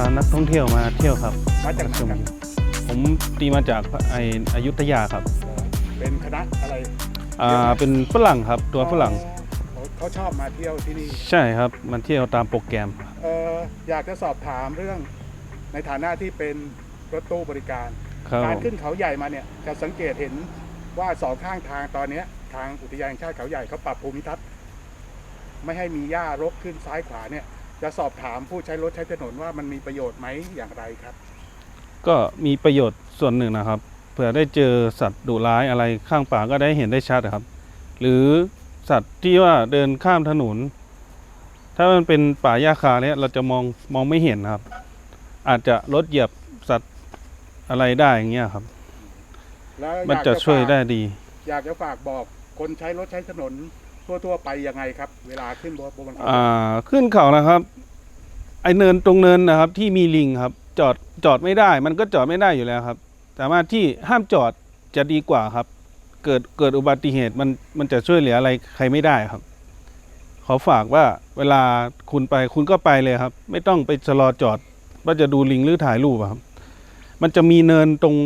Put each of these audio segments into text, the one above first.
าพานักท่องเที่ยวมาเที่ยวครับมาจากไหนชมครับ ผมตีมาจากไออยุธยาครับเอ่อเป็นคณะอะไรอ่าเป็นฝรั่งครับ ตัวฝรั่งเขาเขาชอบมาเที่ยวที่นี่ ใช่ครับมาเที่ยวตามโปรแกรม เอ่ออยากจะสอบถามเรื่องในฐานะที่เป็นรถตู้บริการ ครับการขึ้นเขาใหญ่มาเนี่ยจะสังเกตเห็นว่าสองข้างทางตอนเนี้ยทางอุทยานแห่งชาติเขาใหญ่เขาปรับภูมิทัศน์ไม่ให้มีหญ้ารกขึ้นซ้ายขวาเนี่ย จะสอบถามผู้ใช้รถใช้ถนนว่ามันมีประโยชน์ไหมอย่างไรครับ ก็มีประโยชน์ส่วนหนึ่งนะครับ เผื่อได้เจอสัตว์ดุร้ายอะไรข้างป่าก็ได้เห็นได้ชัดครับ หรือสัตว์ที่ว่าเดินข้ามถนน ถ้ามันเป็นป่าหญ้าคาเนี่ยเราจะมองมองไม่เห็นครับ อาจจะรถเหยียบสัตว์อะไรได้อย่างเงี้ยครับ แล้วมันอยากจะช่วยฝากได้ดี อยากจะฝากบอกคนใช้รถใช้ถนน ทั่วๆไปยังไงครับ เวลาขึ้นบนบนเขาอ่าขึ้นเขานะครับ ไอเนินตรงเนินนะครับ ที่มีลิงครับ จอดจอดไม่ได้ มันก็จอดไม่ได้อยู่แล้วครับแต่ว่าที่ห้ามจอดจะดีกว่าครับ เกิดเกิดอุบัติเหตุมันมันจะช่วยเหลืออะไรใครไม่ได้ครับ ขอฝากว่าเวลาคุณไปคุณก็ไปเลยครับ ไม่ต้องไปชะลอจอด ว่าจะดูลิงหรือถ่ายรูปอะครับ มันจะมีเนินตรง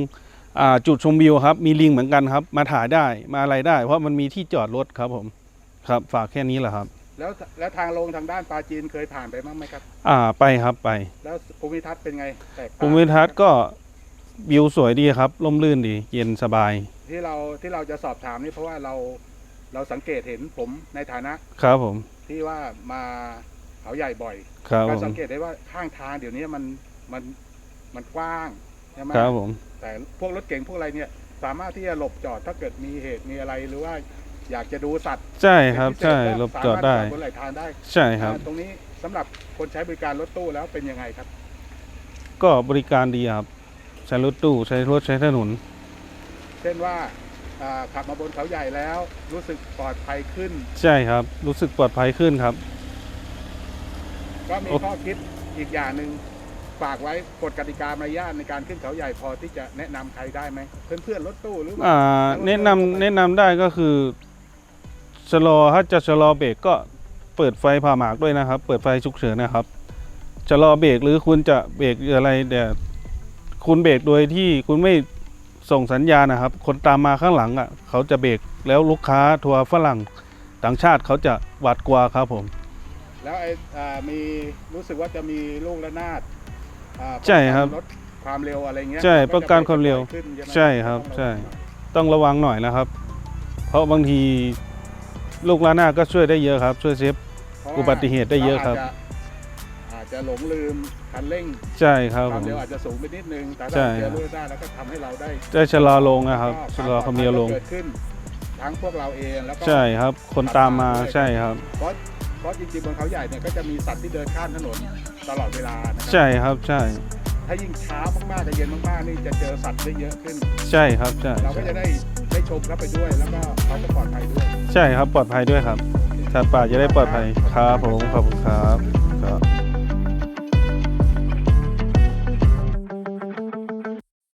อ่าจุดชมวิวครับ มีลิงเหมือนกันครับ มาถ่ายได้มาอะไรได้ เพราะมันมีที่จอดรถครับผม ครับ ฝากแค่นี้แหละครับ แล้วแล้วทางลงทางด้านปลาจีนเคยผ่านไปบ้างไหมครับ อ่าไปครับไปแล้วภูมิทัศน์เป็นไงแตกต่างภูมิทัศน์ก็วิวสวยดีครับร่มรื่นดี เย็นสบาย ที่เราที่เราจะสอบถามนี่เพราะว่าเราเราสังเกตเห็นผมในฐานะครับผม ที่ว่ามาเขาใหญ่บ่อยครับก็ผมสังเกตได้ว่าข้างทางเดี๋ยวนี้มันมันมันกว้างใช่ไหม ครับผม แต่พวกรถเก๋งพวกอะไรเนี่ยสามารถที่จะหลบจอดถ้าเกิดมีเหตุมีอะไรหรือว่า อยากจะดูสัตว์ใช่ครับเป็นพิเศษใช่ก็รบจอดได้ สามารถบนไหลทางได้ใช่ครับ อ่าตรงนี้สำหรับคนใช้บริการรถตู้แล้วเป็นยังไงครับ ก็บริการดีครับ ใช้รถตู้ใช้รถใช้ถนน เช่นว่าอ่าขับมาบนเขาใหญ่แล้ว รู้สึกปลอดภัยขึ้น ใช่ครับ รู้สึกปลอดภัยขึ้นครับ ก็มีโอข้อคิดอีกอย่างหนึ่งฝากไว้กฎกติกามารยาทในการขึ้นเขาใหญ่พอที่จะแนะนำใครได้ไหมเพื่อนเพื่อนๆรถตู้หรือว่าอ่าแนะนำแนะนำได้ก็คือ ชะลอถ้าจะชะลอเบรกก็เปิดไฟผ่าหมากด้วยนะครับ เปิดไฟฉุกเฉินนะครับชะลอเบรกหรือคุณจะเบรกอะไรแต่คุณเบรกโดยที่คุณไม่ส่งสัญญาณนะครับ คนตามมาข้างหลังอะเขาจะเบรกแล้วลูกค้าทัวร์ฝรั่งต่างชาติเขาจะหวาดกลัวครับผม แล้วไอ้อ่ามีรู้สึกว่าจะมีลูกระนาดอ่าใช่ครับลดความเร็วอะไรเงี้ยใช่ก็จะป้องกันความเร็วขึ้นไหมใช่ครับ ต้องะวังใช่หน่อยต้องระวังหน่อยนะครับ เพราะบางที ลูกระนาดก็ช่วยได้เยอะครับ ช่วยเซฟเพราะว่าอุบัติเหตุได้เยอะครับาจจอาจจะหลงลืมคันเร่งใช่ครับคผวามม เร็วอาจจะสูงไปนิดนึง แต่ใช่ ถ้าเจอลูกระนาดแล้วก็ทำให้เราได้ได้ชะลอลงนะครับชะลอความเร็วลง เกิดขึ้นทั้งพวกเราเองแล้วก็ ใช่ครับ คนตามมาใช่ครับ เพราะเพราะจริงๆบนเขาใหญ่เนี่ยก็จะมีสัตว์ที่เดินข้ามถนนตลอดเวลานะครัใช่ครับใช่ ถ้ายิ่งเช้ามากๆกับเย็นมากๆนี่จะเจอสัตว์ได้เยอะขึ้น ใช่ครับใช่เราก็จะได้ได้ชมเข้าไปด้วย แล้วก็เขาก็ปลอดภัยด้วย ใช่ครับปลอดภัยด้วยครับสัตว์ป่าจะได้ปลอดภัยครับผมขอบคุณครับ